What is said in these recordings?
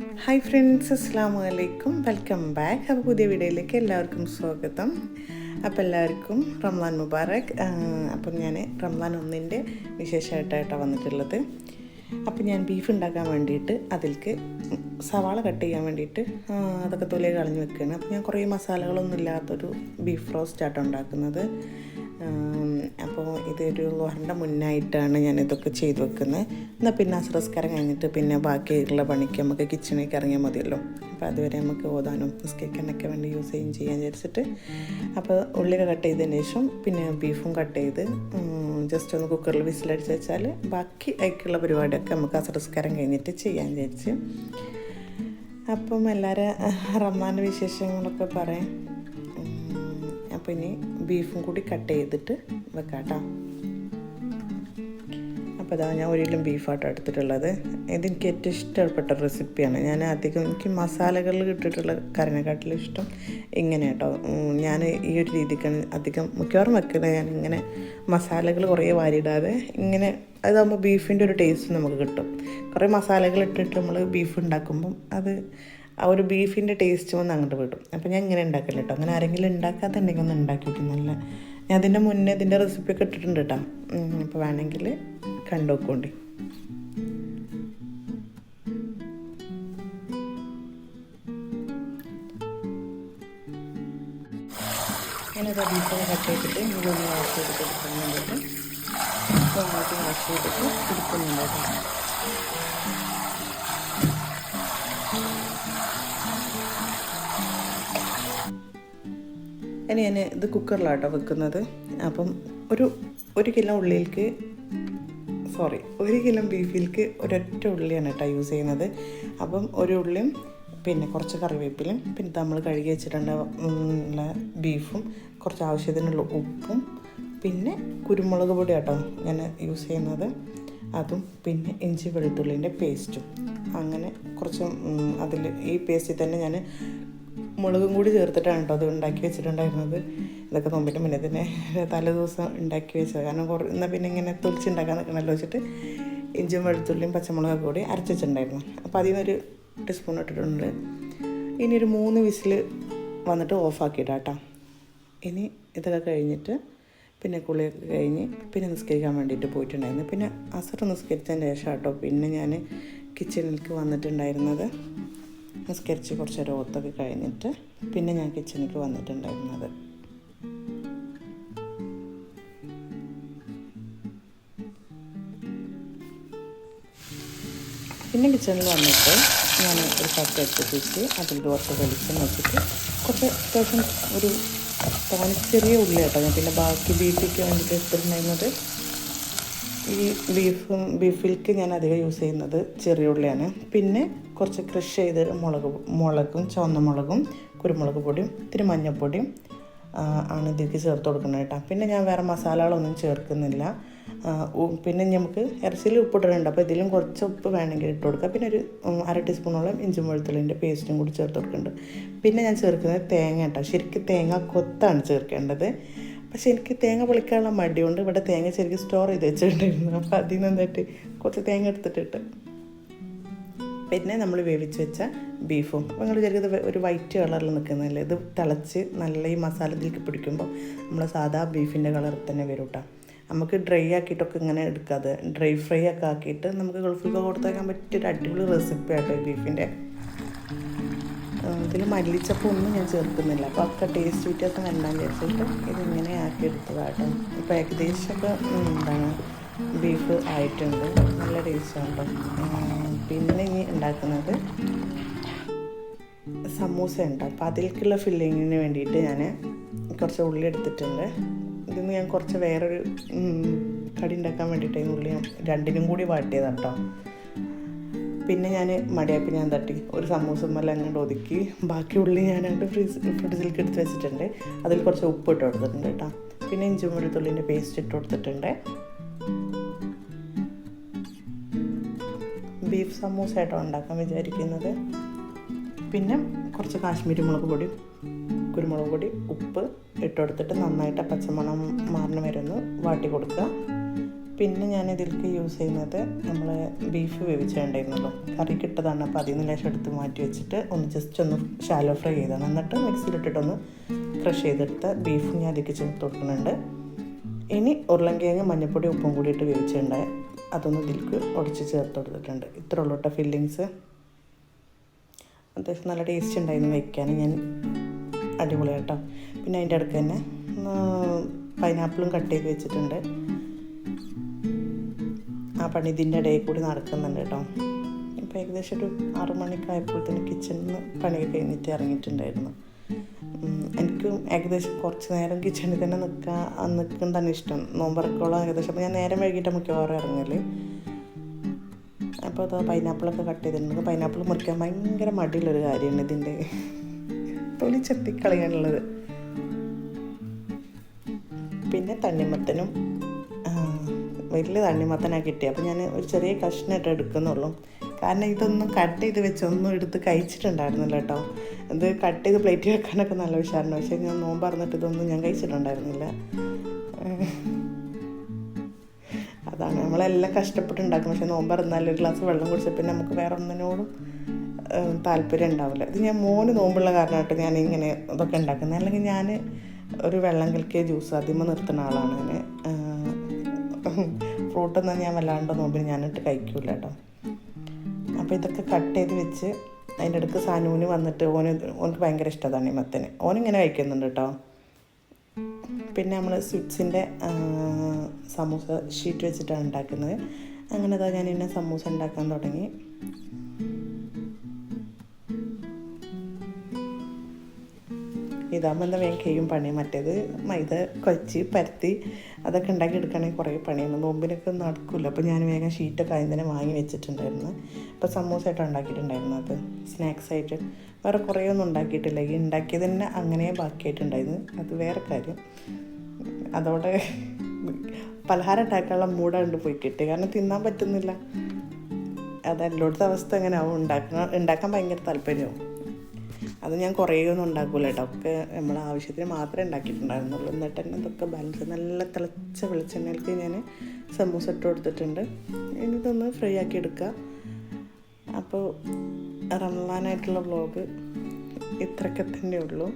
Hi friends അസ്സാം വലൈക്കും welcome back അപ്പോൾ പുതിയ വീഡിയോയിലേക്ക് എല്ലാവർക്കും സ്വാഗതം. അപ്പോൾ എല്ലാവർക്കും റംലാൻ മുബാറക്. അപ്പം ഞാൻ റംലാൻ ഒന്നിന്റെ വിശേഷമായിട്ടായിട്ടാണ് വന്നിട്ടുള്ളത്. അപ്പം ഞാൻ ബീഫ് ഉണ്ടാക്കാൻ വേണ്ടിയിട്ട് അതിലേക്ക് സവാള കട്ട് ചെയ്യാൻ വേണ്ടിയിട്ട് അതൊക്കെ തൊലി കളഞ്ഞ് വെക്കുകയാണ് അപ്പോൾ ഞാൻ കുറേ മസാലകളൊന്നും ഇല്ലാത്തൊരു ബീഫ് റോസ്റ്റ് ആട്ടോ ഉണ്ടാക്കുന്നത്. അപ്പോൾ ഇതൊരു ലോഹറിന്റെ മുന്നായിട്ടാണ് ഞാൻ ഇതൊക്കെ ചെയ്ത് വെക്കുന്നത്. എന്നാൽ പിന്നെ അസ്രസ്കാരം കഴിഞ്ഞിട്ട് പിന്നെ ബാക്കിയുള്ള പണിക്ക് നമുക്ക് കിച്ചണിലേക്ക് ഇറങ്ങിയാൽ മതിയല്ലോ. അപ്പോൾ അതുവരെ നമുക്ക് ഓതാനും നിസ്കരിക്കാനൊക്കെ വേണ്ടി യൂസ് ചെയ്യും ചെയ്യാൻ വിചാരിച്ചിട്ട്. അപ്പോൾ ഉള്ളിയൊക്കെ കട്ട് ചെയ്തതിന് ശേഷം പിന്നെ ബീഫും കട്ട് ചെയ്ത് ജസ്റ്റ് ഒന്ന് കുക്കറിൽ വിസിലടിച്ച് വെച്ചാൽ ബാക്കി അതിലേക്കുള്ള പരിപാടിയൊക്കെ നമുക്ക് അസ്രസ്കാരം കഴിഞ്ഞിട്ട് ചെയ്യാൻ വിചാരിച്ച്. അപ്പം എല്ലാവരും റമ്മാന്റെ വിശേഷങ്ങളൊക്കെ പറയാം. അപ്പോൾ ഇനി ബീഫും കൂടി കട്ട് ചെയ്തിട്ട് വെക്കാം കേട്ടോ അപ്പോൾ അതാണ് ഞാൻ ഒരിക്കലും ബീഫായിട്ട് എടുത്തിട്ടുള്ളത്. ഇതെനിക്ക് ഏറ്റവും ഇഷ്ടപ്പെട്ട റെസിപ്പിയാണ്. ഞാൻ അധികം എനിക്ക് മസാലകളിൽ ഇട്ടിട്ടുള്ള കറിനെക്കാട്ടിലും ഇഷ്ടം ഇങ്ങനെ കേട്ടോ ഞാൻ ഈ ഒരു രീതിക്കാണ് അധികം മിക്കവാറും വെക്കുന്നത് ഞാൻ ഇങ്ങനെ മസാലകൾ കുറേ വാരിയിടാതെ ഇങ്ങനെ അതാകുമ്പോൾ ബീഫിന്റെ ഒരു ടേസ്റ്റ് നമുക്ക് കിട്ടും. കുറേ മസാലകൾ ഇട്ടിട്ട് നമ്മൾ ബീഫ് ഉണ്ടാക്കുമ്പം അത് ആ ഒരു ബീഫിന്റെ ടേസ്റ്റ് വന്ന് അങ്ങോട്ട് വിടും. അപ്പോൾ ഞാൻ ഇങ്ങനെ ഉണ്ടാക്കില്ല കേട്ടോ. അങ്ങനെ ആരെങ്കിലും ഉണ്ടാക്കാത്തുണ്ടെങ്കിൽ ഒന്ന് ഉണ്ടാക്കി നല്ല. ഞാൻ അതിന്റെ മുന്നേ ഇതിന്റെ റെസിപ്പി ഒക്കെ ഇട്ടിട്ടുണ്ട് കേട്ടോ. അപ്പോൾ വേണമെങ്കിൽ കണ്ടു നോക്കോണ്ടി. ഞാനത് ബീഫൊക്കെ കട്ട് ചെയ്തിട്ട് ഇതൊന്ന് വാഷ് ചെയ്തിട്ട് എടുക്കുന്നുണ്ട് വാഷ് ചെയ്തിട്ട് എടുക്കുന്നുണ്ട് കേട്ടോ. ഇനി ഞാൻ ഇത് കുക്കറിലാട്ടോ വെക്കുന്നത്. അപ്പം ഒരു ഒരു കിലോ ഉള്ളിയിൽക്ക് സോറി ഒരു കിലോ ബീഫിൽക്ക് ഒരൊറ്റ ഉള്ളിയാണ് കേട്ടോ യൂസ് ചെയ്യുന്നത്. അപ്പം ഒരു ഉള്ളിയും പിന്നെ കുറച്ച് കറിവേപ്പിലും പിന്നെ നമ്മൾ കഴുകി വെച്ചിട്ടുണ്ട് ബീഫും കുറച്ച് ആവശ്യത്തിനുള്ള ഉപ്പും പിന്നെ കുരുമുളക് പൊടി കേട്ടോ ഞാൻ യൂസ് ചെയ്യുന്നത്. അതും പിന്നെ ഇഞ്ചി വെളുത്തുള്ളിന്റെ പേസ്റ്റും അങ്ങനെ കുറച്ച് അതിൽ ഈ പേസ്റ്റിൽ തന്നെ ഞാൻ മുളകും കൂടി ചേർത്തിട്ടാണ് കേട്ടോ അത് ഉണ്ടാക്കി വെച്ചിട്ടുണ്ടായിരുന്നത്. ഇതൊക്കെ നോമ്പിന്റെ മുന്നേ തന്നെ തലേ ദിവസം ഉണ്ടാക്കി വെച്ചത് കാരണം കുറേ എന്നാൽ പിന്നെ ഇങ്ങനെ തൊലിച്ചുണ്ടാക്കാൻ നിൽക്കണമല്ലോ വെച്ചിട്ട് ഇഞ്ചും വെളുത്തുള്ളിയും പച്ചമുളകൊക്കെ കൂടി അരച്ച് അപ്പോൾ അതിൽ നിന്നൊരു ടീസ്പൂൺ ഇട്ടിട്ടുണ്ട്. ഇനി ഒരു മൂന്ന് വിസിൽ വന്നിട്ട് ഓഫാക്കിയിട്ടാ കേട്ടോ. ഇനി ഇതൊക്കെ കഴിഞ്ഞിട്ട് പിന്നെ കുളിയൊക്കെ കഴിഞ്ഞ് പിന്നെ നിസ്കരിക്കാൻ വേണ്ടിയിട്ട് പോയിട്ടുണ്ടായിരുന്നു. പിന്നെ അസർ നിസ്കരിച്ചതിന് ശേഷം കേട്ടോ പിന്നെ ഞാൻ കിച്ചണിലേക്ക് വന്നിട്ടുണ്ടായിരുന്നത്. നിസ്കരിച്ച് കുറച്ച് നേരം ഓത്തൊക്കെ കഴിഞ്ഞിട്ട് പിന്നെ ഞാൻ കിച്ചണിലേക്ക് വന്നിട്ടുണ്ടായിരുന്നത്. പിന്നെ കിച്ചണിൽ വന്നിട്ട് ഞാൻ ഒരു കപ്പ് എടുത്ത് അതിൽ കുറച്ച് വെളിച്ചം വെച്ചിട്ട് കുറച്ച് അത്യാവശ്യം ഒരു തോനെ ചെറിയ ഉള്ളി കേട്ടോ ഞാൻ പിന്നെ ബാക്കി ബീഫിക്ക് വേണ്ടിയിട്ട് എടുത്തിട്ടുണ്ടായിരുന്നത് ഈ ബീഫും ബീഫിലേക്ക് ഞാൻ അധികം യൂസ് ചെയ്യുന്നത് ചെറിയ ഉള്ളിയാണ്. പിന്നെ കുറച്ച് ക്രഷ് ചെയ്ത് മുളക് മുളകും ചുവന്ന മുളകും കുരുമുളക് പൊടിയും ഇത്തിരി മഞ്ഞൾപ്പൊടിയും ആണ് ഇതിലേക്ക് ചേർത്ത് കൊടുക്കുന്നത് കേട്ടോ. പിന്നെ ഞാൻ വേറെ മസാലകളൊന്നും ചേർക്കുന്നില്ല. പിന്നെ നമുക്ക് ഇറച്ചിയിൽ ഉപ്പിട്ടിട്ടുണ്ട് അപ്പോൾ ഇതിലും കുറച്ച് ഉപ്പ് വേണമെങ്കിൽ ഇട്ട് കൊടുക്കുക പിന്നെ ഒരു അര ടീസ്പൂണോളം ഇഞ്ചി വെളുത്തുള്ളിന്റെ പേസ്റ്റും കൂടി ചേർത്ത് കൊടുക്കുന്നുണ്ട്. പിന്നെ ഞാൻ ചേർക്കുന്നത് തേങ്ങ കേട്ടോ. ശരിക്കും തേങ്ങ കൊത്താണ് ചേർക്കേണ്ടത്. പക്ഷെ എനിക്ക് തേങ്ങ പൊളിക്കാനുള്ള മടിയുണ്ട്. ഇവിടെ തേങ്ങ ശരിക്കും സ്റ്റോർ ചെയ്ത് വെച്ചിട്ടുണ്ടായിരുന്നു. അപ്പോൾ അതിൽ നിന്ന് എന്നിട്ട് കുറച്ച് തേങ്ങ എടുത്തിട്ടിട്ട്. പിന്നെ നമ്മൾ വേവിച്ച് വെച്ച ബീഫും. അപ്പോൾ നിങ്ങൾ വിചാരിക്കുന്നത് ഒരു വൈറ്റ് കളറിൽ നിൽക്കുന്നതല്ലേ? ഇത് തിളച്ച് നല്ല ഈ മസാലത്തിലേക്ക് പിടിക്കുമ്പോൾ നമ്മൾ സാധാ ബീഫിന്റെ കളറിൽ തന്നെ വരും കേട്ടോ നമുക്ക് ഡ്രൈ ആക്കിയിട്ടൊക്കെ ഇങ്ങനെ എടുക്കാതെ ഡ്രൈ ഫ്രൈ ഒക്കെ ആക്കിയിട്ട് നമുക്ക് ഗൾഫിലൊക്കെ കൊടുത്തേക്കാൻ പറ്റിയൊരു അടിപൊളി റെസിപ്പി ആട്ടോ ഈ ബീഫിന്റെ. ഇതിൽ മല്ലിച്ചപ്പ് ഒന്നും ഞാൻ ചേർക്കുന്നില്ല. അപ്പോൾ ഒക്കെ ടേസ്റ്റ് വ്യത്യാസം വേണ്ടാന്ന് വിചാരിച്ചിട്ട് ഇതിങ്ങനെ ആക്കി എടുത്തതാട്ടോ ഇപ്പോൾ ഏകദേശം ഒക്കെ എന്താണ് ബീഫ് ആയിട്ടുണ്ട്. നല്ല ടേസ്റ്റാണ് പിന്നെ ഇനി ഉണ്ടാക്കുന്നത് സമൂസ ഉണ്ട്. അപ്പോൾ അതിലേക്കുള്ള ഫില്ലിങ്ങിന് വേണ്ടിയിട്ട് ഞാൻ കുറച്ച് ഉള്ളി എടുത്തിട്ടുണ്ട്. ഇതിന്ന് ഞാൻ കുറച്ച് വേറൊരു കടി ഉണ്ടാക്കാൻ വേണ്ടിയിട്ട് ഉള്ളി രണ്ടിനും കൂടി വാട്ടിയതാട്ടോ. പിന്നെ ഞാൻ മടിയാപ്പി ഞാൻ തട്ടി. ഒരു സമൂസ മല്ല അങ്ങോട്ട് ഒതുക്കി. ബാക്കി ഉള്ളി ഞാൻ അങ്ങോട്ട് ഫ്രീസ് ഫ്രിഡ്ജിലേക്ക് എടുത്ത് വെച്ചിട്ടുണ്ട്. അതിൽ കുറച്ച് ഉപ്പ് ഇട്ട് കൊടുത്തിട്ടുണ്ട് കേട്ടോ. പിന്നെ ഇഞ്ചി വെളുത്തുള്ളിന്റെ പേസ്റ്റ് ഇട്ട് കൊടുത്തിട്ടുണ്ട്. ബീഫ് സമൂസ ആയിട്ടോ ഉണ്ടാക്കാൻ വിചാരിക്കുന്നത്. പിന്നെ കുറച്ച് കാശ്മീരി മുളക് പൊടി കുരുമുളക് പൊടി ഉപ്പ് ഇട്ട് കൊടുത്തിട്ട് നന്നായിട്ട് പച്ചമണം മാറിന് വരുന്നു വാട്ടി കൊടുക്കുക. പിന്നെ ഞാൻ ഇതിലേക്ക് യൂസ് ചെയ്യുന്നത് നമ്മൾ ബീഫ് വേവിച്ചിട്ടുണ്ടായിരുന്നല്ലോ കറി കിട്ടതാണ് അപ്പോൾ അതിൽ നിന്ന് ലേശം എടുത്ത് മാറ്റി വെച്ചിട്ട് ഒന്ന് ജസ്റ്റ് ഒന്ന് ഷാലോ ഫ്രൈ ചെയ്താണ്. എന്നിട്ട് മിക്സിയിലിട്ടിട്ടൊന്ന് ക്രഷ് ചെയ്തെടുത്ത ബീഫ് ഞാൻ അതിലേക്ക് ചേർത്ത് കൊടുക്കുന്നുണ്ട്. ഇനി ഉരുളൻകിഴങ്ങ് മഞ്ഞൾപ്പൊടി ഉപ്പും കൂടിയിട്ട് വേവിച്ചിട്ടുണ്ട് അതൊന്ന് ഇതിലേക്ക് ഉടച്ച് ചേർത്ത് കൊടുത്തിട്ടുണ്ട്. ഇത്ര ഉള്ളൂ ഫില്ലിങ്സ് അത്യാവശ്യം നല്ല ടേസ്റ്റ് ഉണ്ടായിരുന്നു വയ്ക്കാൻ ഞാൻ അടിപൊളി കേട്ടോ പിന്നെ അതിന്റെ ഇടയ്ക്ക് തന്നെ പൈനാപ്പിളും കട്ട് ചെയ്ത് വെച്ചിട്ടുണ്ട്. ആ പണി ഇതിന്റെ ഇടയിൽ കൂടി നടക്കുന്നുണ്ട് കേട്ടോ. ഇപ്പോൾ ഏകദേശം ഒരു ആറു മണിക്കായപ്പോഴത്തേന് കിച്ചണിൽ നിന്ന് പണി കഴിഞ്ഞിട്ട് ഇറങ്ങിയിട്ടുണ്ടായിരുന്നു. എനിക്ക് ഏകദേശം കുറച്ച് നേരം കിച്ചണിൽ തന്നെ നിൽക്കാൻ നിൽക്കാൻ തന്നെ ഇഷ്ടം. നോമ്പറക്കോളം ഏകദേശം. അപ്പോൾ ഞാൻ നേരം വൈകിട്ട് മിക്കവാറും ഇറങ്ങൽ. അപ്പോൾ അത് പൈനാപ്പിളൊക്കെ കട്ട് ചെയ്തിട്ടുണ്ട്. പൈനാപ്പിൾ മുറിക്കാൻ ഭയങ്കര മടിയുള്ളൊരു കാര്യമാണ് ഇതിന്റെ. തൊലി ചെത്തിക്കളയാനുള്ളത്. പിന്നെ തണ്ണിമത്തനും വലിയ തണ്ണിമത്തനാണ് കിട്ടി അപ്പോൾ ഞാൻ ഒരു ചെറിയ കഷ്ണമായിട്ട് എടുക്കുന്നുള്ളൂ. കാരണം ഇതൊന്നും കട്ട് ചെയ്ത് വെച്ച് ഒന്നും എടുത്ത് കഴിച്ചിട്ടുണ്ടായിരുന്നില്ല കേട്ടോ. ഇത് കട്ട് ചെയ്ത് പ്ലേറ്റ് വെക്കാനൊക്കെ നല്ല ഉഷാറുണ്ട് പക്ഷേ ഞാൻ നോമ്പ് പറഞ്ഞിട്ട് ഇതൊന്നും ഞാൻ കഴിച്ചിട്ടുണ്ടായിരുന്നില്ല. അതാണ്. നമ്മളെല്ലാം കഷ്ടപ്പെട്ടുണ്ടാക്കുന്നത് പക്ഷേ നോമ്പ് പറഞ്ഞാൽ ഒരു ഗ്ലാസ് വെള്ളം കുടിച്ചാൽ പിന്നെ നമുക്ക് വേറെ ഒന്നിനോടും താല്പര്യം ഉണ്ടാവില്ല. ഇത് ഞാൻ മോന് നോമ്പുള്ള കാരണമായിട്ട് ഞാൻ ഇങ്ങനെ ഇതൊക്കെ ഉണ്ടാക്കുന്നത്. അല്ലെങ്കിൽ ഞാൻ ഒരു വെള്ളം കലക്കിയ ജ്യൂസ് ആദ്യമേ നിർത്തുന്ന ആളാണ്. ഞാൻ ഫ്രൂട്ടൊന്നും ഞാൻ വല്ലാണ്ട് നോമ്പിന് ഞാനിട്ട് കഴിക്കൂല കേട്ടോ. അപ്പോൾ ഇതൊക്കെ കട്ട് ചെയ്ത് വെച്ച് അതിന്റെ അടുക്ക് സാനൂന് വന്നിട്ട് ഓന് ഓനക്ക് ഭയങ്കര ഇഷ്ടമാണ് ഈ മത്തന്. ഓനിങ്ങനെ കഴിക്കുന്നുണ്ട് കേട്ടോ. പിന്നെ നമ്മൾ സ്വിറ്റ്സിന്റെ സമൂസ ഷീറ്റ് വെച്ചിട്ടാണ് ഉണ്ടാക്കുന്നത്. അങ്ങനെ അതാ ഞാൻ ഇന്ന സമൂസ ഉണ്ടാക്കാൻ തുടങ്ങി. ഇതാകുമ്പോൾ എന്താ വേഗം പണി. മറ്റേത് മൈദ കൊച്ചി പരത്തി അതൊക്കെ ഉണ്ടാക്കി എടുക്കുകയാണെങ്കിൽ കുറേ പണിയാണ്. നോമ്പിനൊക്കെ നടക്കില്ല അപ്പോൾ ഞാൻ വേഗം ഷീറ്റൊക്കെ ആദ്യം തന്നെ വാങ്ങി വെച്ചിട്ടുണ്ടായിരുന്നു. അപ്പോൾ സമൂസമായിട്ട് ഉണ്ടാക്കിയിട്ടുണ്ടായിരുന്നു അത് സ്നാക്സ് ആയിട്ട്. വേറെ കുറേ ഒന്നും ഉണ്ടാക്കിയിട്ടില്ല. ഈ ഉണ്ടാക്കിയത് തന്നെ അങ്ങനെ ബാക്കിയായിട്ടുണ്ടായിരുന്നു. അത് വേറെ കാര്യം. അതോടെ പലഹാരം ഉണ്ടാക്കാനുള്ള മൂടാണ്ട് പോയി കിട്ടി. കാരണം തിന്നാൻ പറ്റുന്നില്ല. അതെല്ലായിടത്തെ അവസ്ഥ എങ്ങനെ ആവും ഉണ്ടാക്കാൻ ഉണ്ടാക്കാൻ ഭയങ്കര താല്പര്യമാവും അത് ഞാൻ കുറേ ഒന്നും ഉണ്ടാക്കൂല കേട്ടോ. ഒക്കെ നമ്മളെ ആവശ്യത്തിന് മാത്രമേ ഉണ്ടാക്കിയിട്ടുണ്ടായിരുന്നുള്ളൂ. എന്നിട്ട് തന്നെ ഇതൊക്കെ ബാലൻസ് നല്ല തിളച്ച വെളിച്ചെണ്ണയിലേക്ക് ഞാൻ സമൂസ ഇട്ട് കൊടുത്തിട്ടുണ്ട്. ഇനി ഇതൊന്ന് ഫ്രൈ ആക്കി എടുക്കുക. അപ്പോൾ റമലാനായിട്ടുള്ള വ്ളോഗ് ഇത്രയൊക്കെ തന്നെ ഉള്ളൂ.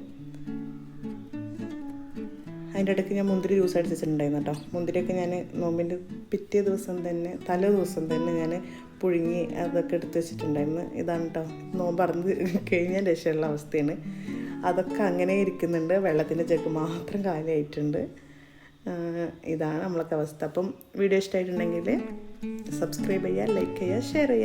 അതിന്റെ ഇടയ്ക്ക് ഞാൻ മുന്തിരി ജ്യൂസ് അടിച്ചിട്ടുണ്ടായിരുന്നു കേട്ടോ. മുന്തിരിയൊക്കെ ഞാൻ നോമ്പിന്റെ പിറ്റേ ദിവസം തന്നെ തലേ ദിവസം തന്നെ ഞാൻ പുഴുങ്ങി അതൊക്കെ എടുത്ത് വെച്ചിട്ടുണ്ടായിരുന്നു. ഇതാണ് കേട്ടോ നോമ്പറന്ന് അറിഞ്ഞ് കഴിഞ്ഞ രക്ഷയുള്ള അവസ്ഥയാണ്. അതൊക്കെ അങ്ങനെ ഇരിക്കുന്നുണ്ട്. വെള്ളത്തിന്റെ ജഗ് മാത്രം കാലിയായിട്ടുണ്ട്. ഇതാണ് നമ്മളൊക്കെ അവസ്ഥ. അപ്പം വീഡിയോ ഇഷ്ടമായിട്ടുണ്ടെങ്കിൽ സബ്സ്ക്രൈബ് ചെയ്യുക ലൈക്ക് ചെയ്യുക ഷെയർ ചെയ്യുക.